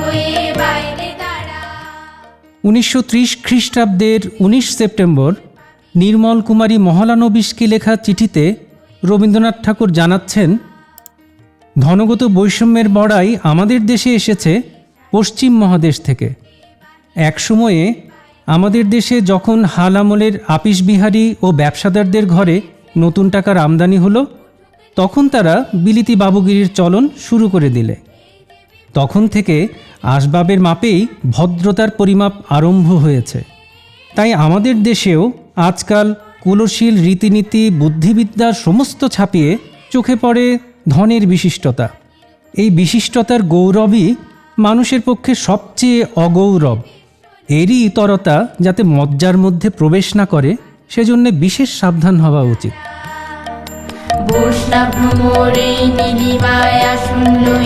হয়ে বাইরে উনিশশো খ্রিস্টাব্দের উনিশ সেপ্টেম্বর নির্মল কুমারী মহলানবিশকে লেখা চিঠিতে রবীন্দ্রনাথ ঠাকুর জানাচ্ছেন, ধনগত বৈষম্যের বড়াই আমাদের দেশে এসেছে পশ্চিম মহাদেশ থেকে। এক সময়ে আমাদের দেশে যখন হাল আমলের আপিস বিহারী ও ব্যবসাদারদের ঘরে নতুন টাকার আমদানি হলো, তখন তারা বিলিতি বাবুগিরির চলন শুরু করে দিলে। তখন থেকে আসবাবের মাপেই ভদ্রতার পরিমাপ আরম্ভ হয়েছে। তাই আমাদের দেশেও আজকাল কুলশীল রীতিনীতি, বুদ্ধিবিদ্যা সমস্ত ছাপিয়ে চোখে পড়ে ধনের বিশিষ্টতা। এই বিশিষ্টতার গৌরবই মানুষের পক্ষে সবচেয়ে অগৌরব। এরই ইতরতা যাতে মজ্জার মধ্যে প্রবেশ না করে, সেজন্য বিশেষ সাবধান হওয়া উচিত। বৈষ্ণব ভ্রমরে নীলিমায় আসন্ন